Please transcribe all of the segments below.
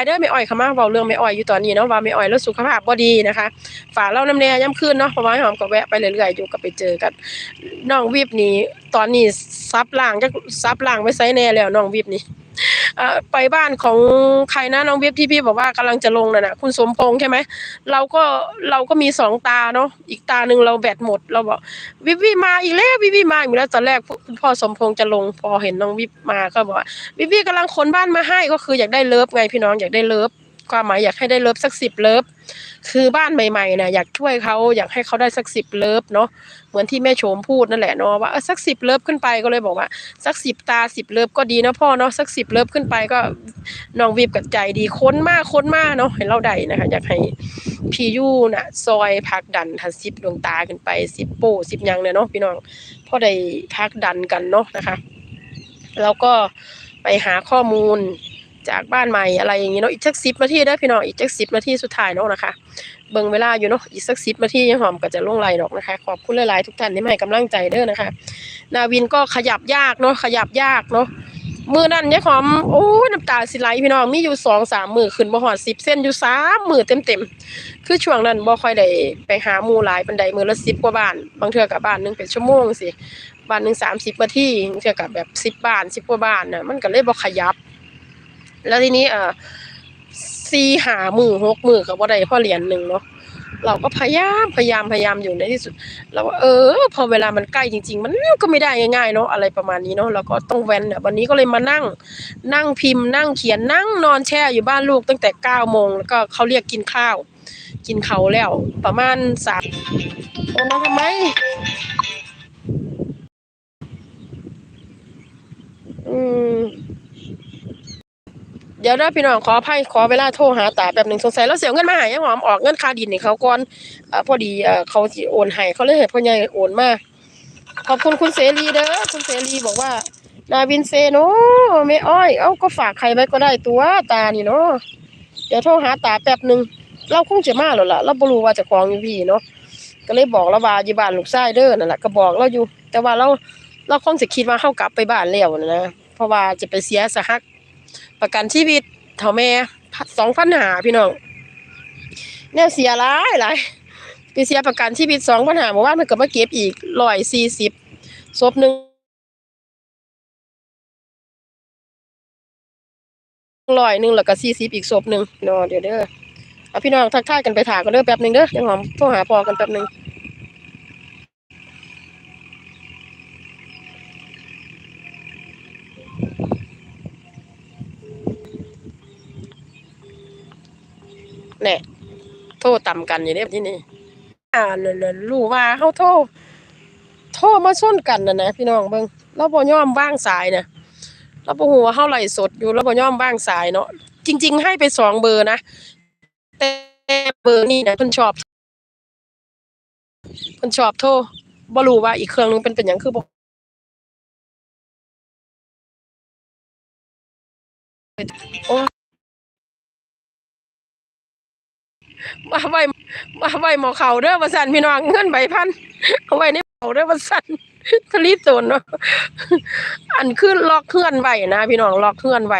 ายเด้อแม่อ่อยเข้ามาเว้าเรื่องไม่อ่อยอยู่ตอนนี้เนาะว่าไม่อ่อยแล้วสุขภาพบ่ดีนะคะ ฝาเล่าน้ำแน่ย่ำคืนเนาะเพราะว่าหอมก็แวะไปเรื่อยๆอยู่กับไปเจอกันน้องวิบนี่ตอนนี้ซับล่างจะซับล่างไว้ไสแน่แล้วน้องวิบนี่ ไปบ้านของใครนะน้องวิบที่พี่บอกว่ากำลังจะลงน่ะนะคุณสมพงษ์ใช่ไหมเราก็เราก็มีสองตาเนาะอีกตาหนึ่งเราแบตหมด เราบอกวิบวิมาอีกแล้ววิบวิมาอีกแล้วตอนแรกคุณพ่อสมพงษ์จะลงพอเห็นน้องวิบมาก็บอกวิบวิกำลังขนบ้านมาให้ก็คืออยากได้เลิฟไงพี่น้องอยากได้เลิฟ ความหมายอยากให้ได้เลิฟสักสิบเลิฟคือบ้านใหม่ๆนะอยากช่วยเขาอยากให้เขาได้สักสิบเลิฟเนาะเหมือนที่แม่โฉมพูดนั่นแหละเนาะว่าสักสิบเลิฟขึ้นไปก็เลยบอกว่า สักสิบตาสิบเลิฟก็ดีนะพ่อเนาะสักสิบเลิฟขึ้นไปก็น้องวีบกับใจดีค้นมากค้นมากเนาะให้เราได้นะคะ อยากให้พี่ยู่น่ะซอยพักดันทันสิบดวงตาขึ้นไปสิบโป้สิบยังเนี่ยเนาะพี่น้องพ่อได้พักดันกันเนาะนะคะ แล้วก็ไปหาข้อมูล จากบ้านใหม่อะไรอย่างงี้เนาะอีกสักสิบนาทีได้พี่น้องอีกสักสิบนาทีสุดท้ายเนาะนะคะ เบิ่งเวลาอยู่เนาะอีกสักสิบนาทียังหอมก็จะล่วงไลดอกนะคะ ขอบคุณหลายๆทุกท่านที่มาให้กำลังใจเด้อนะคะ นาวินก็ขยับยากเนาะขยับยากเนาะมือนั่นเนี่ยหอมโอ้น้ำตาสิไหลพี่น้องมีอยู่สองสามมือขึ้นบ่หอดสิบเส้นอยู่สามมือเต็มๆคือช่วงนั้นบ่ค่อยได้ไปหามูหลายปันใดมือละสิบกว่าบานบางเทื่อกับบ้านหนึงเป็นชั่วโมงสิบ้านหนึ่งสามสิบนาทีบางเทื่อกับแบบสิบบานสิบกว่าบานน่ะมันก็เลยบ่ขยับ แล้วทีนี้เอ่อสี่หามือหกมือก็บ่ได้พอเหรียญหนึ่งเนาะเราก็พยายามพยายามพยายามอยู่ในที่สุดเราว่าเออ พอเวลามันใกล้จริง ๆ มันก็ไม่ได้ง่ายๆเนาะอะไรประมาณนี้เนาะเราก็ต้องแวนเนี่ยวันนี้ก็เลยมานั่ง นั่งพิมพ์ นั่งเขียนนั่งนอนแช่อยู่บ้านลูกตั้งแต่เก้าโมงแล้วก็เขาเรียกกินข้าว กินเขาแล้ว ประมาณสามโอ้มาทำไมอืม เดี๋ยวนะพี่น้องขออภัยขอเวลาโทรหาตาแบบหนึ่งสงสัยแล้วเสียเงินมาหายังหอมออกเงินคาดินให้เขาก่อนอพอดีเขาโอนให้เขาเลยให้พ่อใหญ่โอนมาขอบคุณคุณเสรีเด้อคุณเสรีบอกว่านาวินเซโนไม่อ้อย เอ้าก็ฝากใครไว้ก็ได้ตัวตานี่เนาะเดี๋ยวโทรหาตาแป๊บหนึ่งเราคงจะมาแล้วล่ะเราบรู้ว่าจะของอยู่พี่เนาะก็เลยบอกแล้วว่าอยู่บ้านลูกชายเด้อนั่นแหละก็บอกเราอยู่ แต่ว่าเราเราคงจะคิดว่าเฮากลับไปบ้านแล้วนะเพราะว่าจะไปเสียสหัก ประกันชีวิตเท่าแม่สองพันหาพี่น้องแนวเสียหลายหลายไปเสียประกันชีวิตสองพันหาเมื่อวานมันก็มาเก็บอีกร้อยสี่สิบศพหนึ่งร้อยหนึ่งแล้วก็สี่สิบอีกศพหนึ่งนาะเดี๋ยวเด้อเอาพี่น้องทักทายกันไปถากันเด้อแป๊บหนึ่งเด้อยังหอมโทรหาพอกันแป๊บหนึ่ง แน่โทรต่ำกันอยู่เด้อที่นี่อ่านั่นๆรู้ว่าเฮาโทรโทรมาส้นกันนะนะพี่น้องเบิ่งเราบ่ยอมว่างสายน่ะเราบ่ฮู้ว่าเฮาไลฟ์สดอยู่เราบ่ยอมว่างสายเนาะจริง ๆ ให้ไปสองเบอร์นะแต่เบอร์นี่นะเพิ่นชอบเพิ่นชอบโทรบ่รู้ว่าอีกเครื่องนึงเป็นเป็นหยังคือบ่โอ้ มาไว้มาไว้หมอเขาเด้อประสันพี่น้องเงินใบพันเอาไว้ในเขาเด้อประสันทะลิโซนเนาะอันขึ้นล็อกเคลื่อนไหวนะพี่น้องล็อกเคลื่อนไหว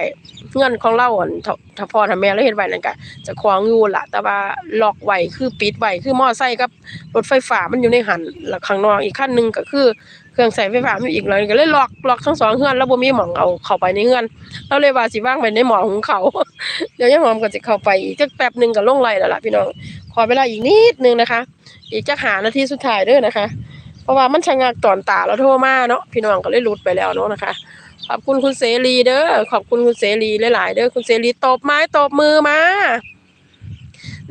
เฮือนของเราอันถ้าพ่อถ้าแม่เราเฮ็ดไว้นั่นก็จะคล้องอยู่ล่ะ แต่ว่าล็อกไว้คือปิดไว้คือมอไซค์กับรถไฟฟ้ามันอยู่ในหันแล้วข้างนอกอีกคันหนึ่งก็คือเครื่องใช้ไฟฟ้ามันอีกเลยก็เลยล็อกล็อกทั้งสองเฮือนแล้วบ่มีหม่องเอาเข้าไปในเฮือนเราเลยว่าสิวางไว้ในหม่องของเขา เดี๋ยวยังหอมก็จะเข้าไปอีกจักแป๊บหนึงก็ลงไลน์แล้วล่ะพี่น้องขอเวลาอีกนิดนึงนะคะ อีกจักหานาทีสุดท้ายเด้อนะคะ เพราะว่ามันชะงักตอนตาแล้วโทรมาเนาะพี่น้องก็เลยหลุดไปแล้วเนาะนะคะ ขอบคุณคุณเสรีเด้อขอบคุณคุณเสรีหลายๆเด้อคุณเสรีตบไม้ตบมือมา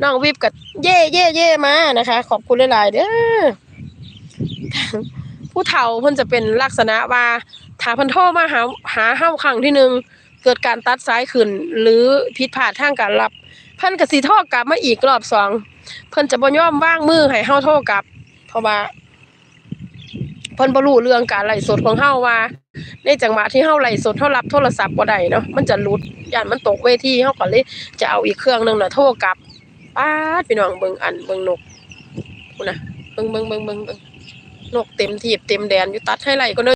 น้องวิบกับเย่เย่เย่มานะคะ ขอบคุณหลายๆเด้อผู้เฒ่าเพิ่นจะเป็นลักษณะว่าถาพิ่นโทมาหาหาเฮาครั้งที่หนึ่งเกิดการตัดสายขึ้น หรือผิดพลาดทางการรับเพิ่นก็สิโทรกลับมาอีกรอบสองเพิ่นจะบ่ยอมว่างมือให้เฮาโทรกลับ เพราะว่าเพิ่นบ่รู้เรื่องการไลฟ์สดของเฮาว่า ในจังหวะที่เฮาไลฟ์สดเฮารับโทรศัพท์บ่ได้เนาะมันจะหลุดย่านมันตกเวทีเฮาก็เลยจะเอาอีกเครื่องหนึงน่ะโทรกลับป๊าดพี่น้องเบิ่งอันเบิ่งนกพุ่นน่ะเบิ่งเบิ่งเบิ่งเบิ่งนกเต็มทีบเต็มแดนอยู่ตัดให้ไลก็เด้อ